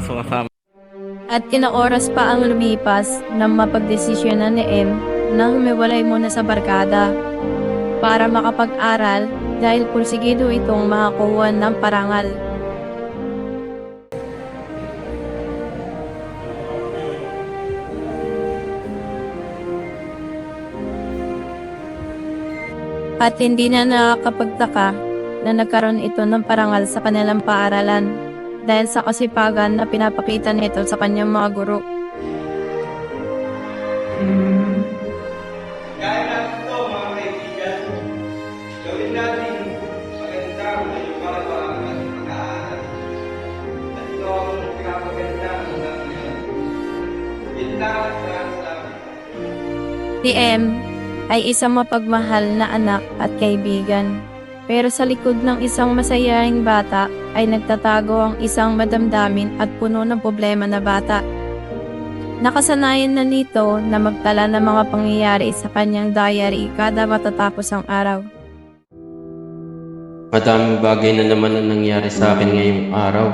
mga sumasama. At inaoras pa ang lumipas nang mapagdesisyonan ni M na humiwalay muna sa barkada para makapag-aral dahil pursigido itong makakuha ng parangal. At hindi na nakakapagtaka na nagkaroon ito ng parangal sa kanilang paaralan dahil sa kasipagan na pinapakita nito sa kanyang mga guro. Gaya natin ito mga kaibigan, gawin natin maganda ngayon para ating pag-aaral. At ito ang pinapaganda ng natin. Yun lang salamat. Ay isang mapagmahal na anak at kaibigan. Pero sa likod ng isang masayahing bata ay nagtatago ang isang madamdamin at puno ng problema na bata. Nakasanayan na nito na magtala ng mga pangyayari sa kanyang diary kada matatapos ang araw. Madaming bagay na naman ang nangyari sa akin ngayong araw.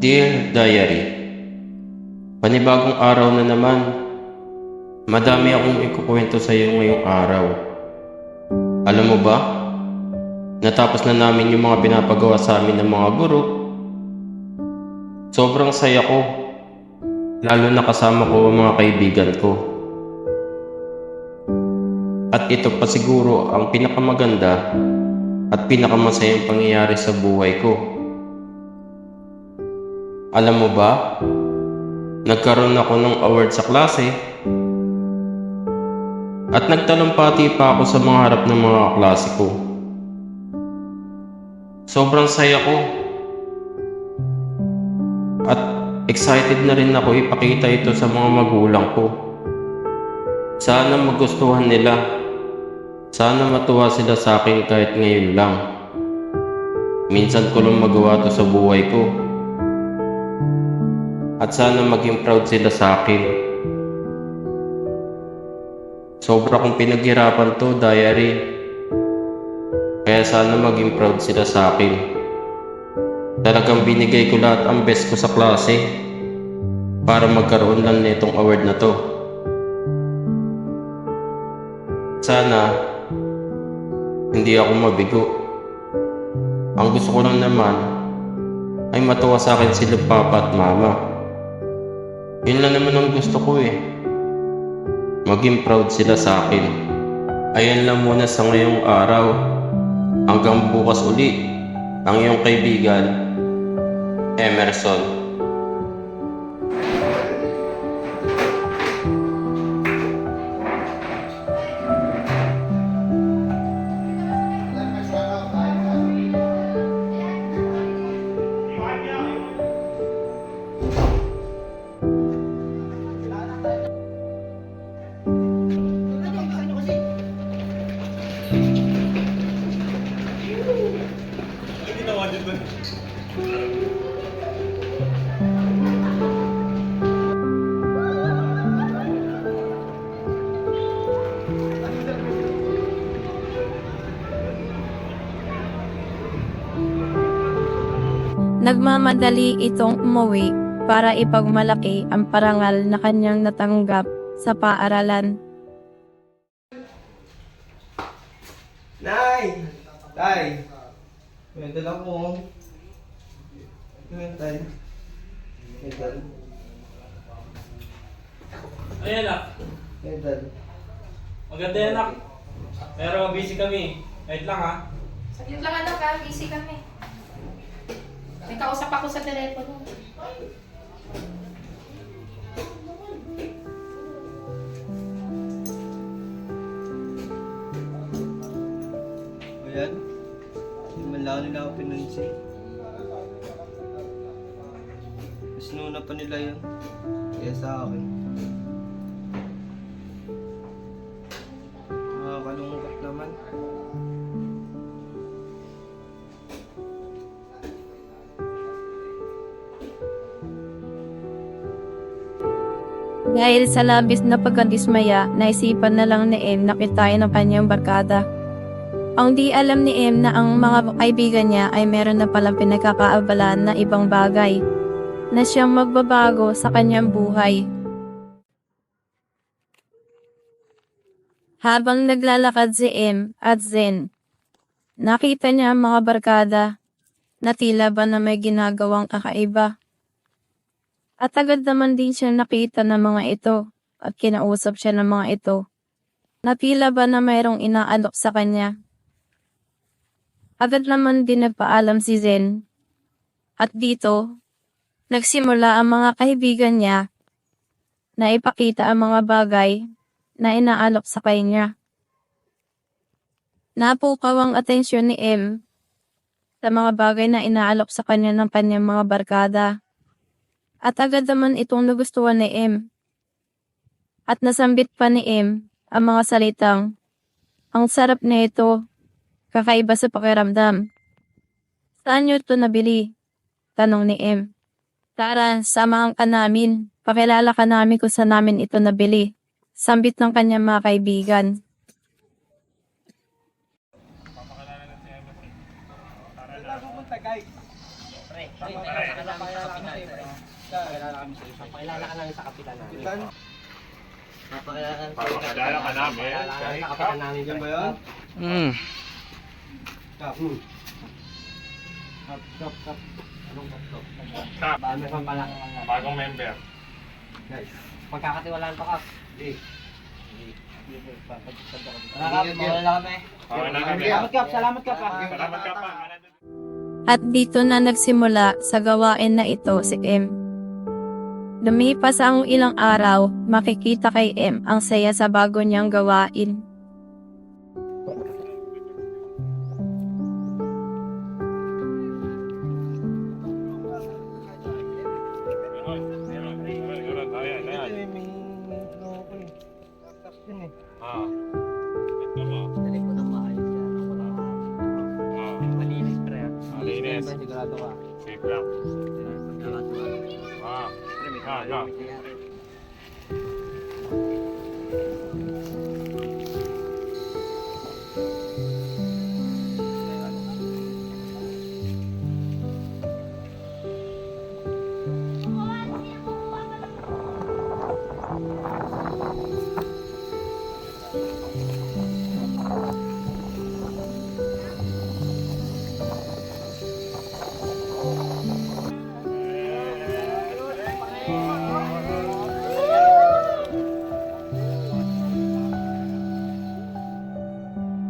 Dear Diary, Panibagong araw na naman. Madami akong ikukwento sa iyo ngayong araw. Alam mo ba? Natapos na namin yung mga pinapagawa sa amin ng mga guro. Sobrang saya ko. Lalo na kasama ko ang mga kaibigan ko. At ito pa siguro ang pinakamaganda at pinakamasayang pangyayari sa buhay ko. Alam mo ba, nagkaroon ako ng award sa klase at nagtalumpati pa ako sa mga harap ng mga klase ko. Sobrang saya ko at excited na rin ako ipakita ito sa mga magulang ko. Sana magustuhan nila. Sana matuwa sila sa akin kahit ngayon lang. Minsan ko lang magawa to sa buhay ko. At sana maging proud sila sa akin. Sobra kong pinaghirapan to, diary. Kaya sana maging proud sila sa akin. Talagang binigay ko lahat ang best ko sa klase para magkaroon lang nitong award na to. Sana hindi ako mabigo. Ang gusto ko lang naman ay matuwa sa akin sila papa at mama. Yun lang naman ang gusto ko eh. Maging proud sila sa akin. Ayan lang muna sa ngayong araw. Hanggang bukas uli. Ang iyong kaibigan, Emerson. Nagmamadali itong umuwi para ipagmalaki ang parangal na kanyang natanggap sa paaralan. Nay! Tay! Lang po. Kwento tay. Kwento. Ay anak, Kwento. maganda yan anak. Pero busy kami. Wait lang ha. Saglit lang anak ha, busy kami. May kausap ako sa telepono. Ayan. Hindi man lang nila ako pinansin. Mas nuna pa nila yun. Kaya sa akin. Dahil sa labis na pagkadismaya, naisipan na lang ni M na kitain ang kanyang barkada. Ang di alam ni M na ang mga kaibigan niya ay meron na palang pinagkakaabalaan na ibang bagay na siyang magbabago sa kanyang buhay. Habang naglalakad si M at Zen, nakita niya ang mga barkada na tila ba na may ginagawang kakaiba. At agad naman din siya nakita ng mga ito at kinausap siya ng mga ito na tila ba na mayroong inaalok sa kanya. Agad naman din nagpaalam si Zen. At dito, nagsimula ang mga kaibigan niya na ipakita ang mga bagay na inaalok sa kanya. Napukaw ang atensyon ni M sa mga bagay na inaalok sa kanya ng kanyang mga barkada. At agad naman itong nagustuhan ni M. At nasambit pa ni M ang mga salitang, Ang sarap na ito, kakaiba sa pakiramdam. Saan niyo ito nabili? Tanong ni M. Tara, samahan ka namin. Pakilala ka namin kung saan namin ito nabili. Sambit ng kanyang mga kaibigan. Pakilala ka lang sa kapitan namin. Papakilala ka Papakilala ka namin. Papakilala ka sa kapitan namin. Yan ba yun? Hmm. Kap. Kap, kap, kap. Anong kap, kap? Kap. Ba, may pampala. Bagong member. Guys. Pagkakatiwalaan pa, kap. Eh. Tara, kap. Mawala kami. Na kami. Salamat, Kap. Salamat, kap. ah. Salamat ka pa. At dito na nagsimula sa gawain na ito si M. Lumipas ang ilang araw, makikita kay M ang saya sa bago niyang gawain.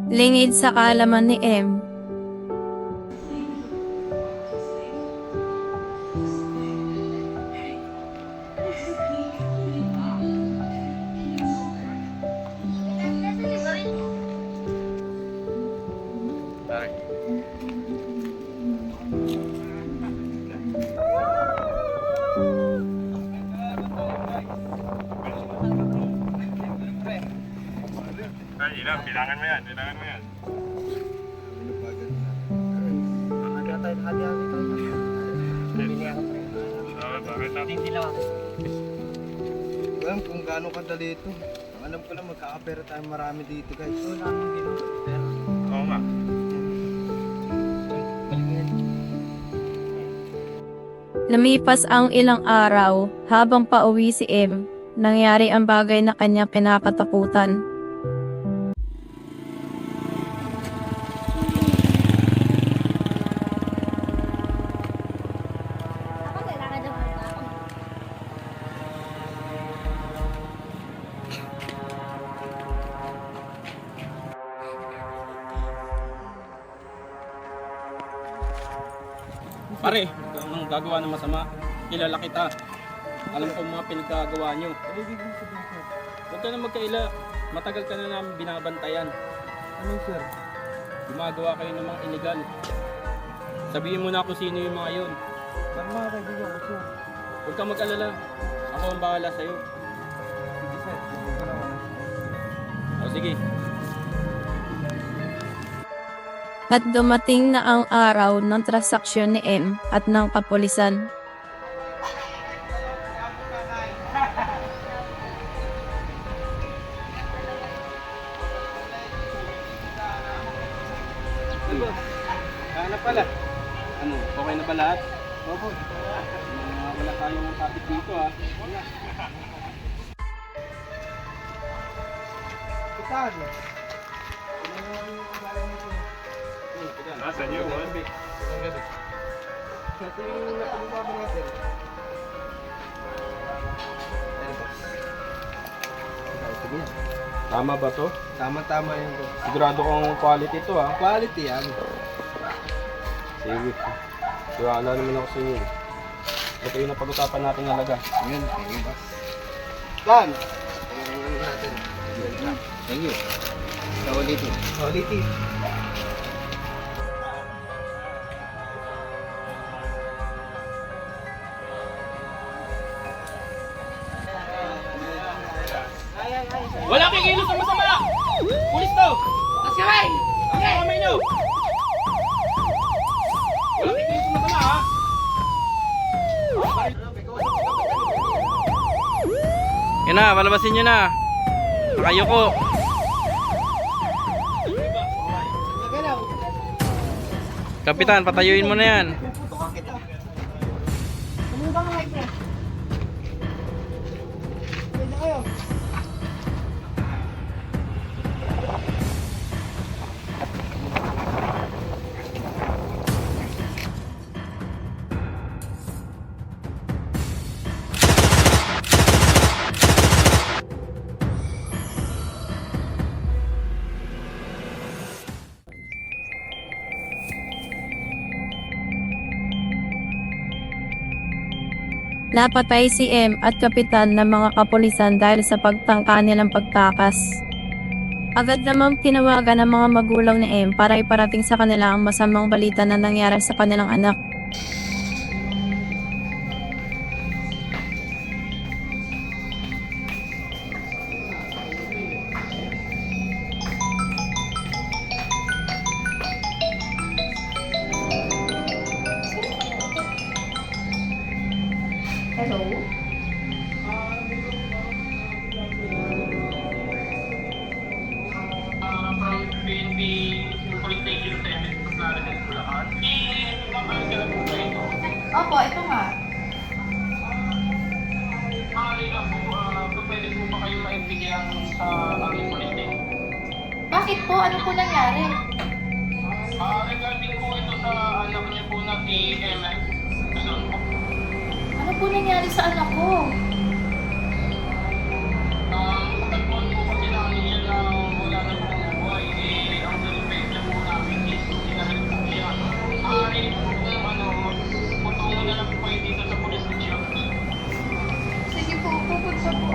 Lingid sa kaalaman ni M, Ay, ilan? Bilangan mo yan. Bilangan mo yan. Ah, bakit na? Hindi lang ako. Alam kung gaano kadali ito. Ang alam ko lang magkakapera tayo marami dito guys. Ito namin ginawa. Oo nga. lumipas ang ilang araw habang pauwi si M, nangyari ang bagay na kanya pinakatakutan. Gagawa ng masama? Kilala kita. Alam ko mga pinagkagawa nyo. Huwag ka na magkaila. Matagal ka na namin binabantayan. Ano sir? Gumagawa kayo ng mga illegal. Sabihin mo na kung sino yung mga yun. Saan mga kaibigan ko sir? Huwag ka mag-alala. Ako ang bahala sa'yo. Sige sir. O sige, At dumating na ang araw ng transaksyon ni M at ng kapulisan. Ano, okay na ba lahat? Opo. wala tayong topic dito ah. Wala. Nasa niyo, one. Tama ba to? Tama-tama yun bro. Sigurado kong quality to ah. Quality yan. Sige. Tiwala naman ako sa inyo. Ito yung napag-usapan natin halaga. Yun, thank you boss. Dan! natin. Thank you. Sa ulitin. Quality. Wala Yan na, palabasin nyo na. Nakayoko. Kapitan, patayuin mo na yan. Napatay si M at kapitan ng mga kapulisan dahil sa pagtangka nilang pagtakas. Agad namang tinawagan ng mga magulang ni M para iparating sa kanila ang masamang balita na nangyari sa kanilang anak. Po nangyari sa anak ko? Sige po, pupunta po.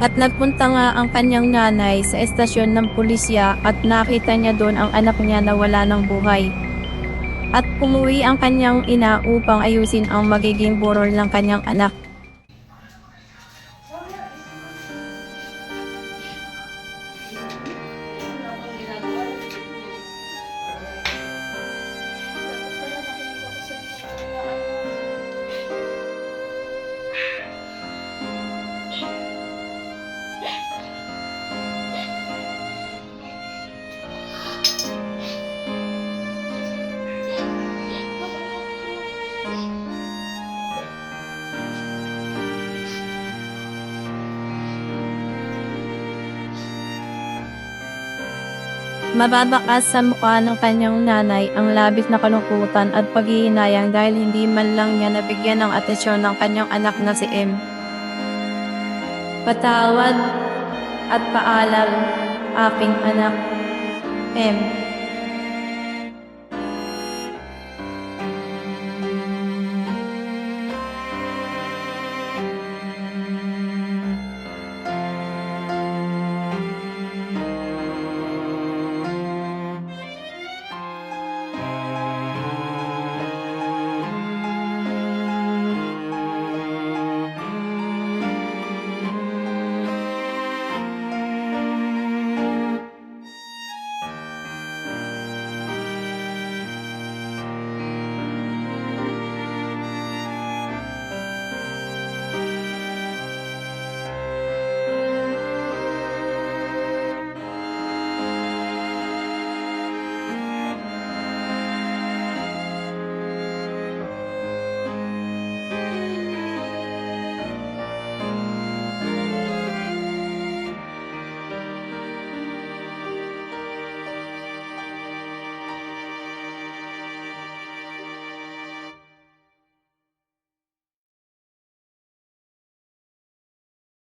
At nagpunta nga ang kanyang nanay sa estasyon ng pulisya at nakita niya doon ang anak niya na wala ng buhay. At umuwi ang kanyang ina upang ayusin ang magiging burol ng kanyang anak. Mababakas sa mukha ng kanyang nanay ang labis na kalungkutan at paghihinayang dahil hindi man lang niya nabigyan ng atensyon ng kanyang anak na si M. Patawad at paalam, aking anak, M.